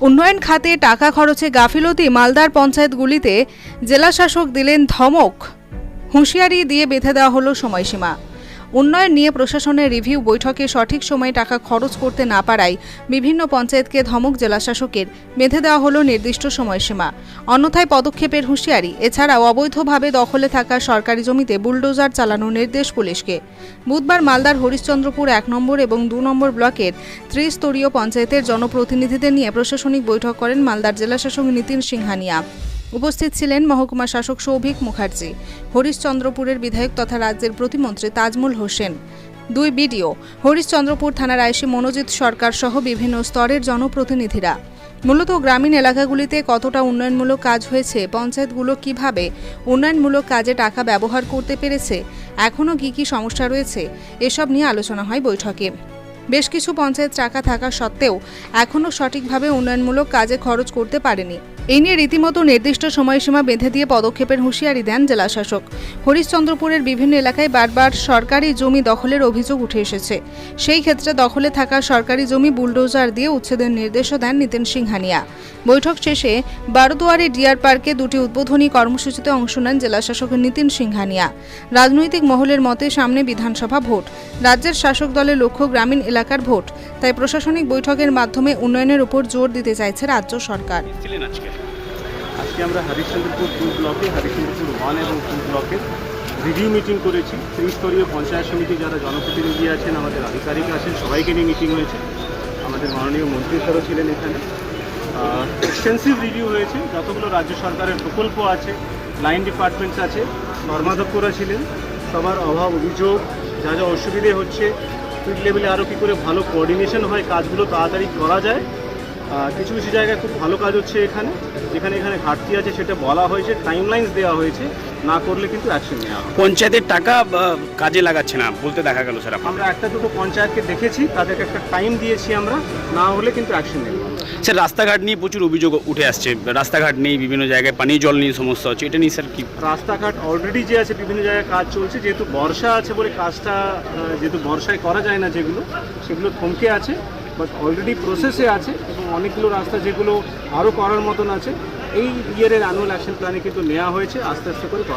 উন্নয়ন খাতে টাকা খরচে গাফিলতি মালদার পঞ্চায়েতগুলিতে জেলাশাসক দিলেন ধমক। হুঁশিয়ারি দিয়ে বেঁধে দেওয়া হল সময়সীমা। উন্নয়ন নিয়ে প্রশাসনের রিভিউ বৈঠকে সঠিক সময়ে টাকা খরচ করতে না পারায় বিভিন্ন পঞ্চায়েতকে ধমক জেলাশাসকের। বেঁধে দেওয়া হলো নির্দিষ্ট সময়সীমা। অন্যথায় পদক্ষেপের হুঁশিয়ারি। এছাড়াও অবৈধভাবে দখলে থাকা সরকারি জমিতে বুলডোজার চালানোর নির্দেশ পুলিশকে। বুধবার মালদার হরিশ্চন্দ্রপুর এক নম্বর এবং দু নম্বর ব্লকের ত্রিস্তরীয় পঞ্চায়েতের জনপ্রতিনিধিদের নিয়ে প্রশাসনিক বৈঠক করেন মালদার জেলাশাসক নীতিন সিংহানিয়া। উপস্থিত ছিলেন মহকুমা শাসক সৌভিক মুখার্জি, হরিশচন্দ্রপুরের বিধায়ক তথা রাজ্যের প্রতিমন্ত্রী তাজমুল হোসেন, দুই বিডিও, হরিশচন্দ্রপুর থানার আইসি মনোজিৎ সরকার সহ বিভিন্ন স্তরের জনপ্রতিনিধিরা। মূলত গ্রামীণ এলাকাগুলিতে কতটা উন্নয়নমূলক কাজ হয়েছে, পঞ্চায়েতগুলো কীভাবে উন্নয়নমূলক কাজে টাকা ব্যবহার করতে পেরেছে, এখনও কী কী সমস্যা রয়েছে, এসব নিয়ে আলোচনা হয় বৈঠকে। বেশ কিছু পঞ্চায়েত টাকা থাকা সত্ত্বেও এখনও সঠিকভাবে উন্নয়নমূলক কাজে খরচ করতে পারেনি। এই নিয়ে রীতিমতো নির্দিষ্ট সময়সীমা বেঁধে দিয়ে পদক্ষেপের হুঁশিয়ারি দেন জেলাশাসক। হরিশ্চন্দ্রপুরের বিভিন্ন এলাকায় বারবার সরকারি জমি দখলের অভিযোগ উঠে এসেছে। সেই ক্ষেত্রে দখলে থাকা সরকারি জমি বুলডোজার দিয়ে উচ্ছেদের নির্দেশও দেন নিতিন সিংহানিয়া। বৈঠক শেষে বারোদুয়ারি ডিয়ার পার্কে দুটি উদ্বোধনী কর্মসূচিতে অংশ নেন জেলাশাসক নিতিন সিংহানিয়া। রাজনৈতিক মহলের মতে সামনে বিধানসভা ভোট। রাজ্যের শাসক দলের লক্ষ্য গ্রামীণ এলাকার ভোট। তাই প্রশাসনিক বৈঠকের মাধ্যমে উন্নয়নের উপর জোর দিতে চাইছে রাজ্য সরকার। আজকে। আমরা হরিশ্চন্দ্রপুর টু ব্লকে, হরিশ্চন্দ্রপুর ওয়ান এবং টু ব্লকের রিভিউ মিটিং করেছি। ত্রিস্তরীয় পঞ্চায়েত সমিতি যারা জনপ্রতিনিধি আছেন, আমাদের আধিকারিক আছেন, সবাইকে নিয়ে মিটিং হয়েছে। আমাদের মাননীয় মন্ত্রী স্যারও ছিলেন এখানে। এক্সটেন্সিভ রিভিউ হয়েছে। যতগুলো রাজ্য সরকারের প্রকল্প আছে লাইন ডিপার্টমেন্টস আছে কর্মাধ্যক্ষরা ছিলেন। সবার অভাব, অভিযোগ যা যা অসুবিধে হচ্ছে ফিল্ড লেভেলে আরও কী করে ভালো কোঅর্ডিনেশন হয়, কাজগুলো তাড়াতাড়ি করা যায় কিছু কিছু জায়গায় খুব ভালো কাজ হচ্ছে এখানে। যেখানে এখানে ঘাটতি আছে সেটা বলা হয়েছে টাইমলাইন্স দেওয়া হয়েছে। না করলে কিন্তু অ্যাকশন নেওয়া হবে। পঞ্চায়েতের টাকা কাজে লাগাচ্ছে না বলতে দেখা গেল স্যার আমরা একটা দুটো পঞ্চায়েতকে দেখেছি তাদেরকে একটা টাইম দিয়েছি আমরা। না হলে কিন্তু অ্যাকশন নেব স্যার রাস্তাঘাট নিয়ে প্রচুর অভিযোগ উঠে আসছে। রাস্তাঘাট নেই বিভিন্ন জায়গায় পানি জল নিয়ে সমস্যা হচ্ছে। এটা নিয়ে স্যার কি? রাস্তাঘাট অলরেডি যে আছে বিভিন্ন জায়গায় কাজ চলছে। যেহেতু বর্ষা আছে বলে কাজটা যেহেতু বর্ষায় করা যায় না যেগুলো সেগুলো থমকে আছে। বাট অলরেডি প্রসেসে আছে এবং অনেকগুলো রাস্তা যেগুলো আরও করার মতন আছে, এই ইয়ারের অ্যানুয়াল অ্যাকশন প্ল্যানে কিন্তু নেওয়া হয়েছে, আস্তে আস্তে করে করা